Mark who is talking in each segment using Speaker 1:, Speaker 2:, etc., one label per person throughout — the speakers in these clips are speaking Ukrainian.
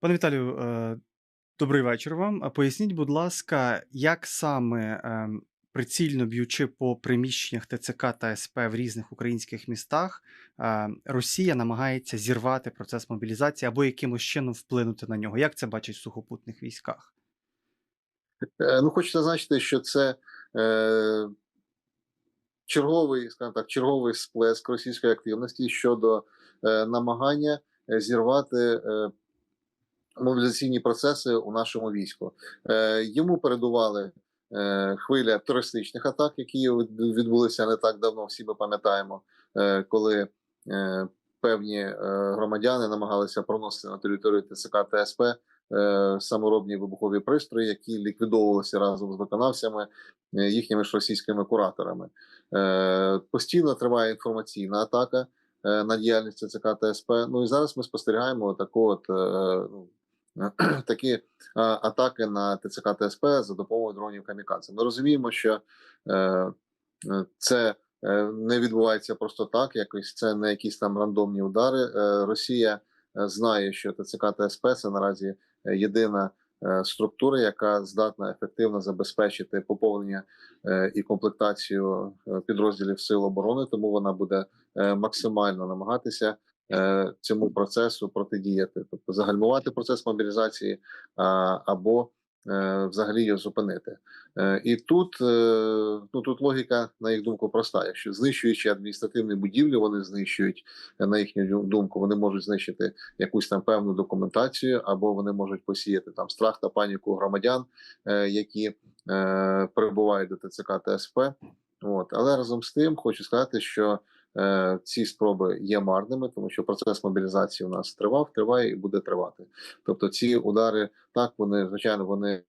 Speaker 1: Пане Віталію, е, добрий вечір вам. Поясніть, будь ласка, як саме, ем, прицільно б'ючи по приміщеннях ТЦК та СП в різних українських містах, е, Росія намагається зірвати процес мобілізації або якимось чином вплинути на нього? Як це бачать в сухопутних військах?
Speaker 2: Е, Ну, хочу зазначити, що це е, черговий, скажімо так, черговий сплеск російської активності щодо е, намагання зірвати е, мобілізаційні процеси у нашому війську. Е, йому передували е, хвиля терористичних атак, які відбулися не так давно. Всі ми пам'ятаємо, е, коли е, певні е, громадяни намагалися проносити на територію ТЦК та СП е, саморобні вибухові пристрої, які ліквідовувалися разом з виконавцями е, їхніми ж російськими кураторами. Е, Постійно триває інформаційна атака на діяльність ЦК та СП. Ну і зараз ми спостерігаємо таку от. Такі е, атаки на ТЦК та СП за допомогою дронів камікадзе. Ми розуміємо, що е, е, це не відбувається просто так. Якось це не якісь там рандомні удари. Росія знає, що ТЦК та СП це наразі єдина структура, яка здатна ефективно забезпечити поповнення і комплектацію підрозділів сил оборони, тому вона буде максимально намагатися цьому процесу протидіяти, тобто загальмувати процес мобілізації або е, взагалі його зупинити. Е, І тут, е, ну тут логіка, на їх думку, проста. Якщо знищуючи адміністративні будівлі, вони знищують е, на їхню думку, вони можуть знищити якусь там певну документацію, або вони можуть посіяти там страх та паніку громадян, е, які е, перебувають до ТЦК та СП. От, але разом з тим хочу сказати, що е, ці спроби є марними, тому що процес мобілізації у нас тривав, триває і буде тривати. Тобто, ці удари так вони звичайно вони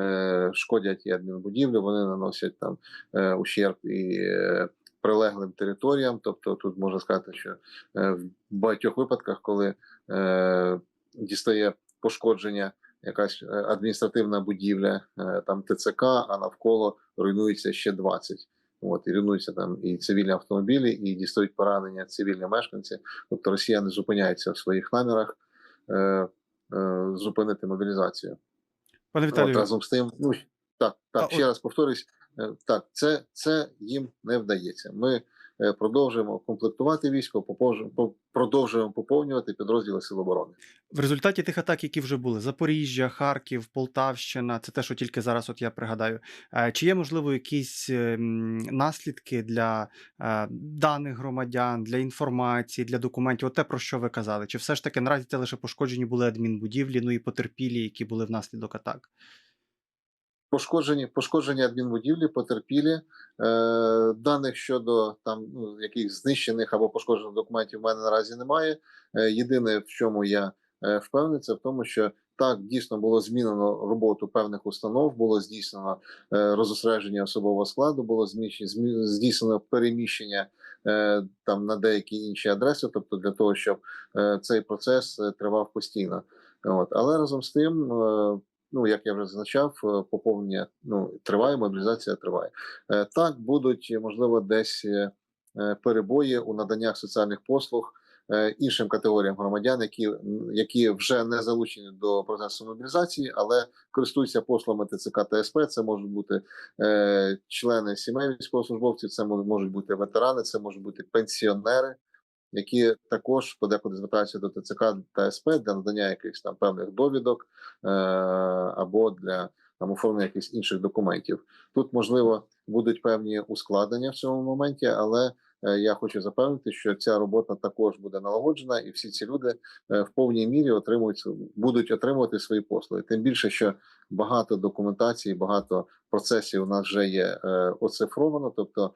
Speaker 2: е, шкодять і адмінбудівлі, вони наносять там е, ущерб і е, прилеглим територіям. Тобто, тут можна сказати, що е, в багатьох випадках, коли е, дістає пошкодження. Якась е, адміністративна будівля, е, там ТЦК, а навколо руйнується ще 20. От і руйнуються там і цивільні автомобілі, і дістають поранення цивільні мешканці. Тобто Росія не зупиняється в своїх намірах е, е, зупинити мобілізацію.
Speaker 1: Пане
Speaker 2: От, разом з тим, ну так, так,
Speaker 1: А,
Speaker 2: ще
Speaker 1: от-
Speaker 2: раз повторюсь, е, так, це, це їм не вдається. Ми продовжуємо комплектувати військо, продовжуємо поповнювати підрозділи Сил оборони.
Speaker 1: в результаті тих атак, які вже були: Запоріжжя, Харків, Полтавщина, це те, що тільки зараз, от я пригадаю. е, Чи є можливо якісь ем, наслідки для е, даних громадян, для інформації, для документів? От те, про що ви казали? Чи все ж таки наразі це лише пошкоджені були адмінбудівлі, ну і потерпілі, які були внаслідок атак?
Speaker 2: Пошкоджені, пошкоджені адмінбудівлі, потерпілі. Е, даних щодо там ну, яких знищених або пошкоджених документів в мене наразі немає. Е, єдине, в чому я е, впевнений, це в тому, що так дійсно було змінено роботу певних установ, було здійснено е, розосередження особового складу, було зміщ- змі- здійснено переміщення е, там на деякі інші адреси, тобто для того, щоб е, цей процес е, тривав постійно. От але разом з тим. Ну як я вже зазначав, е, поповнення ну триває, мобілізація триває. Е, Так будуть можливо десь е, е, перебої у наданнях соціальних послуг е, іншим категоріям громадян, які, які вже не залучені до процесу мобілізації, але користуються послугами ТЦК та СП. Це можуть бути е, члени сімей військовослужбовців, це мо- можуть бути ветерани, це можуть бути пенсіонери які також подекуди звертаються до ТЦК та СП для надання якихось там певних довідок е- або для там оформлення якихось інших документів. Тут можливо будуть певні ускладнення в цьому моменті, але е, я хочу запевнити, що ця робота також буде налагоджена, і всі ці люди е, в повній мірі отримують будуть отримувати свої послуги. Тим більше, що багато документації, багато процесів у нас вже є е, оцифровано, тобто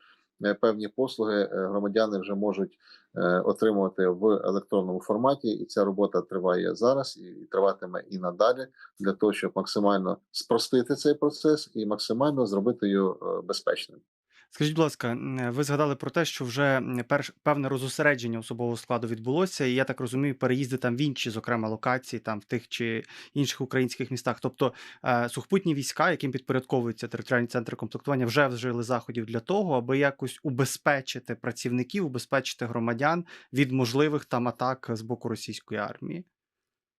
Speaker 2: певні послуги е, громадяни вже можуть е, отримувати в електронному форматі, і ця робота триває зараз і триватиме і надалі для того, щоб максимально спростити цей процес і максимально зробити його е, безпечним.
Speaker 1: Скажіть, будь ласка, ви згадали про те, що вже перш певне розосередження особового складу відбулося, і я так розумію, переїзди там в інші, зокрема, локації, там в тих чи інших українських містах. Тобто е, сухопутні війська, яким підпорядковуються територіальні центри комплектування, вже вжили заходів для того, аби якось убезпечити працівників, убезпечити громадян від можливих там атак з боку російської армії.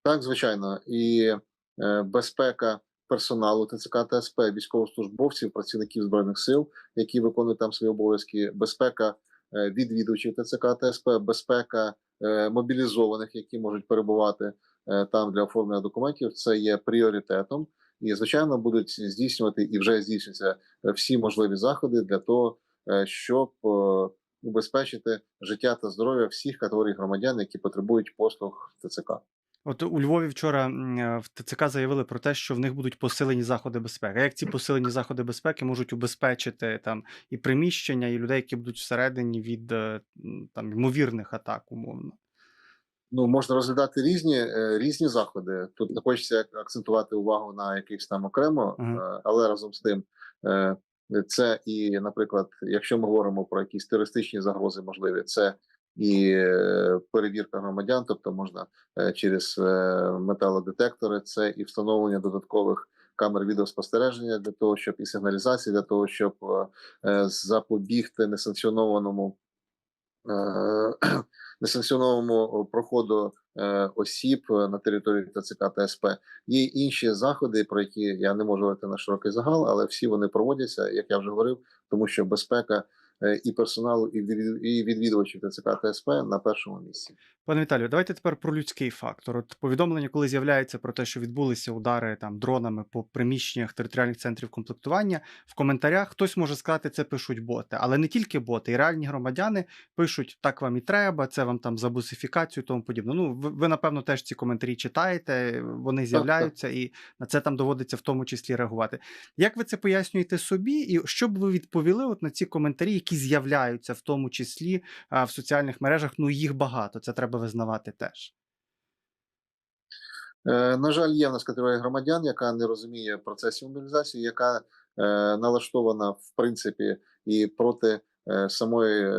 Speaker 2: Так, звичайно, і е, безпека персоналу ТЦК та СП, військовослужбовців, працівників збройних сил, які виконують там свої обов'язки, безпека е, відвідувачів ТЦК та СП, безпека е, мобілізованих, які можуть перебувати е, там для оформлення документів. Це є пріоритетом. І звичайно будуть здійснювати і вже здійснюються всі можливі заходи для того, щоб убезпечити життя та здоров'я всіх категорій громадян, які потребують послуг ТЦК.
Speaker 1: От у Львові вчора е, в ТЦК заявили про те, що в них будуть посилені заходи безпеки. Як ці посилені заходи безпеки можуть убезпечити там і приміщення, і людей, які будуть всередині від е, там ймовірних атак, умовно?
Speaker 2: Ну можна розглядати різні е, різні заходи. Тут не хочеться ак- акцентувати увагу на якихось там окремо, е, але разом з тим, це і, наприклад, якщо ми говоримо про якісь терористичні загрози, можливі, це і е, перевірка громадян, тобто можна е, через е, металодетектори, це і встановлення додаткових камер відеоспостереження для того, щоб і сигналізації, для того, щоб запобігти несанкціонованому несанкціонованому проходу осіб на території ТЦК та СП. Є інші заходи, про які я не можу говорити на широкий загал, але всі вони проводяться, як я вже говорив, тому що безпека і персоналу, і відвід- відвідувачів ТЦК та СП на першому місці.
Speaker 1: Пане Віталію, давайте тепер про людський фактор. От повідомлення, коли з'являється про те, що відбулися удари там дронами по приміщеннях територіальних центрів комплектування, в коментарях хтось може сказати, це пишуть боти, але не тільки боти, і реальні громадяни пишуть так вам і треба, це вам там за бусифікацію, тому подібне. Ну ви, ви напевно теж ці коментарі читаєте, вони з'являються, і на це там доводиться в тому числі реагувати. Як ви це пояснюєте собі, і що б ви відповіли от на ці коментарі, які з'являються в тому числі в соціальних мережах? Ну їх багато, це треба визнавати теж.
Speaker 2: Е, На жаль, є в нас категорія громадян, яка не розуміє процесів мобілізації, яка е, налаштована в принципі і проти е, самої,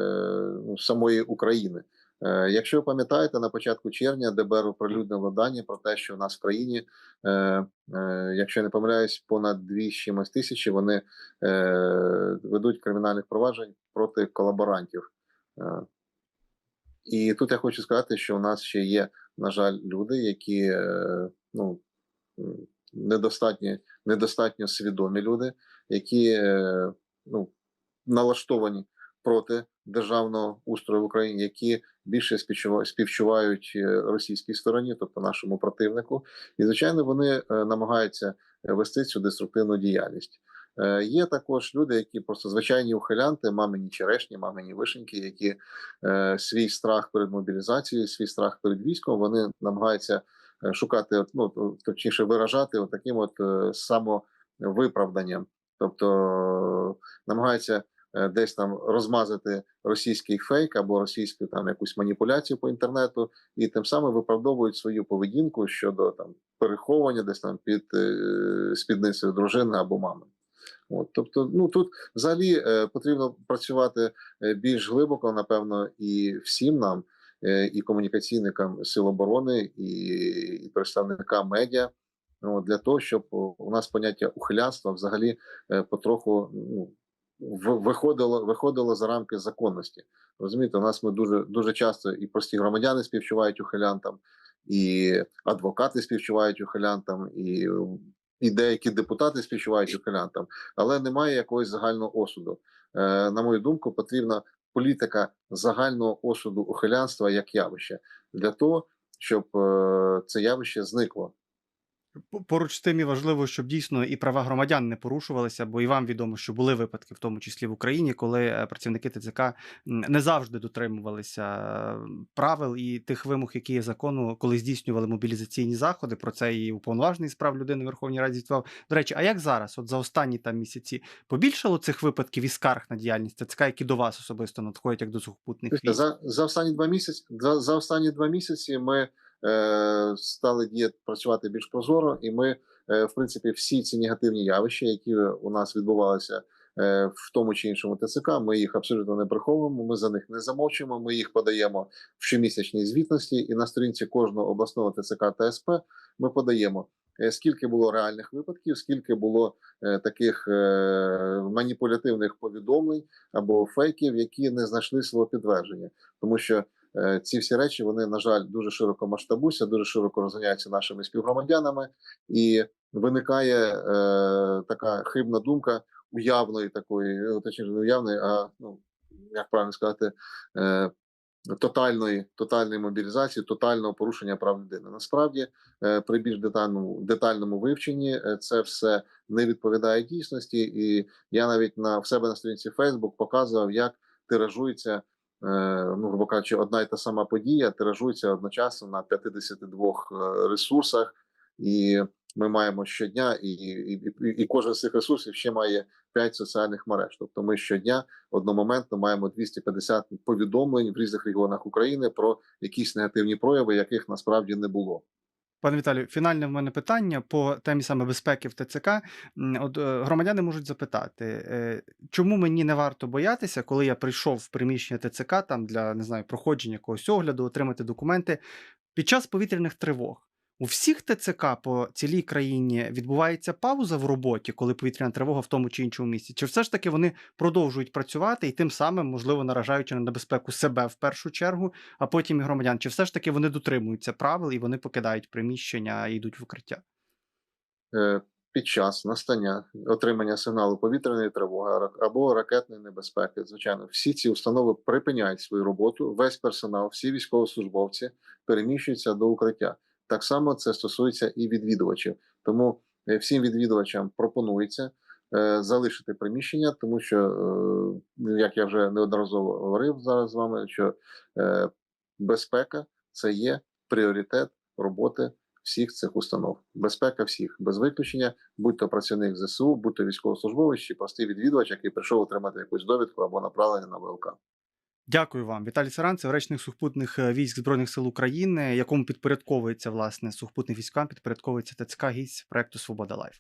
Speaker 2: самої України. Е, Якщо ви пам'ятаєте, на початку червня ДБР оприлюднило дані про те, що в нас в країні, е, е, якщо не помиляюсь, понад 2 з чимось тисячі вони ведуть кримінальних проваджень проти колаборантів. І тут я хочу сказати, що у нас ще є, на жаль, люди, які ну, недостатньо, недостатньо свідомі люди, які ну, налаштовані проти державного устрою в Україні, які більше співчувають е, російській стороні, тобто нашому противнику, і звичайно вони е, намагаються вести цю деструктивну діяльність. Е, Є також люди, які просто звичайні ухилянти, мамині черешні, мамині вишеньки, які е, свій страх перед мобілізацією, свій страх перед військом, вони намагаються е, шукати, ну точніше, виражати от таким от е, самовиправданням, тобто е, намагаються е, десь там розмазати російський фейк або російську там якусь маніпуляцію по інтернету, і тим самим виправдовують свою поведінку щодо там переховування десь там під е, спідницею дружини або мами. От, тобто, ну тут взагалі е, потрібно працювати е, більш глибоко, напевно, і всім нам, е, і комунікаційникам сил оборони, і, і представникам медіа, ну, для того, щоб у нас поняття ухилянства взагалі е, потроху ну, виходило, виходило за рамки законності. Розумієте, у нас ми дуже дуже часто і прості громадяни співчувають ухилянтам, і адвокати співчувають ухилянтам, і, і деякі депутати співчувають ухилянтам, але немає якогось загального осуду. Е, на мою думку, потрібна політика загального осуду ухилянства як явище для того, щоб е, це явище зникло.
Speaker 1: Поруч з тим і важливо, щоб дійсно і права громадян не порушувалися, бо і вам відомо, що були випадки, в тому числі в Україні, коли е, працівники ТЦК не завжди дотримувалися правил і тих вимог, які є закону, коли здійснювали мобілізаційні заходи. Про це і уповноважений з прав людини в Верховній Раді звітував. До речі, а як зараз, от за останні там місяці, побільшало цих випадків і скарг на діяльність ТЦК, які до вас особисто надходять як до сухопутних військ?
Speaker 2: за, за останні два місяці за, за останні два місяці ми стали діяти працювати більш прозоро, і ми, е, в принципі, всі ці негативні явища, які у нас відбувалися е, в тому чи іншому ТЦК, ми їх абсолютно не приховуємо. Ми за них не замовчуємо. Ми їх подаємо в щомісячній звітності, і на сторінці кожного обласного ТЦК та СП ми подаємо. е, Скільки було реальних випадків, скільки було е, таких е, маніпулятивних повідомлень або фейків, які не знайшли свого підтвердження, тому що е, ці всі речі вони, на жаль, дуже широко масштабуються, дуже широко розганяються нашими співгромадянами, і виникає е, така хибна думка уявної такої, ну, точніше, не уявної, а ну як правильно сказати, е, тотальної, тотальної мобілізації, тотального порушення прав людини. Насправді, е, при більш детальному детальному вивченні е, це все не відповідає дійсності, і я навіть на в себе на сторінці Facebook показував, як тиражується. Е, Ну, грубо кажучи, одна і та сама подія тиражується одночасно на 52 е, ресурсах, і ми маємо щодня, і, і, і, і кожен з цих ресурсів ще має 5 соціальних мереж. Тобто ми щодня одномоментно маємо 250 повідомлень в різних регіонах України про якісь негативні прояви, яких насправді не було.
Speaker 1: Пане Віталію, фінальне в мене питання по темі саме безпеки в ТЦК. От е, громадяни можуть запитати, е, чому мені не варто боятися, коли я прийшов в приміщення ТЦК там для не знаю проходження якогось огляду, отримати документи під час повітряних тривог. У всіх ТЦК по цілій країні відбувається пауза в роботі, коли повітряна тривога в тому чи іншому місці. Чи все ж таки вони продовжують працювати і тим самим, можливо, наражаючи на небезпеку себе в першу чергу, а потім і громадян? Чи все ж таки вони дотримуються правил і вони покидають приміщення і йдуть в укриття?
Speaker 2: Е, Під час настання отримання сигналу повітряної тривоги або ракетної небезпеки, звичайно, всі ці установи припиняють свою роботу. Весь персонал, всі військовослужбовці переміщуються до укриття. Так само це стосується і відвідувачів. Тому е, всім відвідувачам пропонується е, залишити приміщення, тому що, е, ну, як я вже неодноразово говорив зараз з вами, що безпека це є пріоритет роботи всіх цих установ. Безпека всіх без виключення, будь то працівник ЗСУ, будь то військовослужбовець чи простий відвідувач, який прийшов отримати якусь довідку або направлення на ВЛК.
Speaker 1: Дякую вам. Віталій Саранцев, речник сухопутних е, військ Збройних сил України, якому підпорядковується власне сухопутних військам, підпорядковується ТЦК гість проекту Свобода Лайф.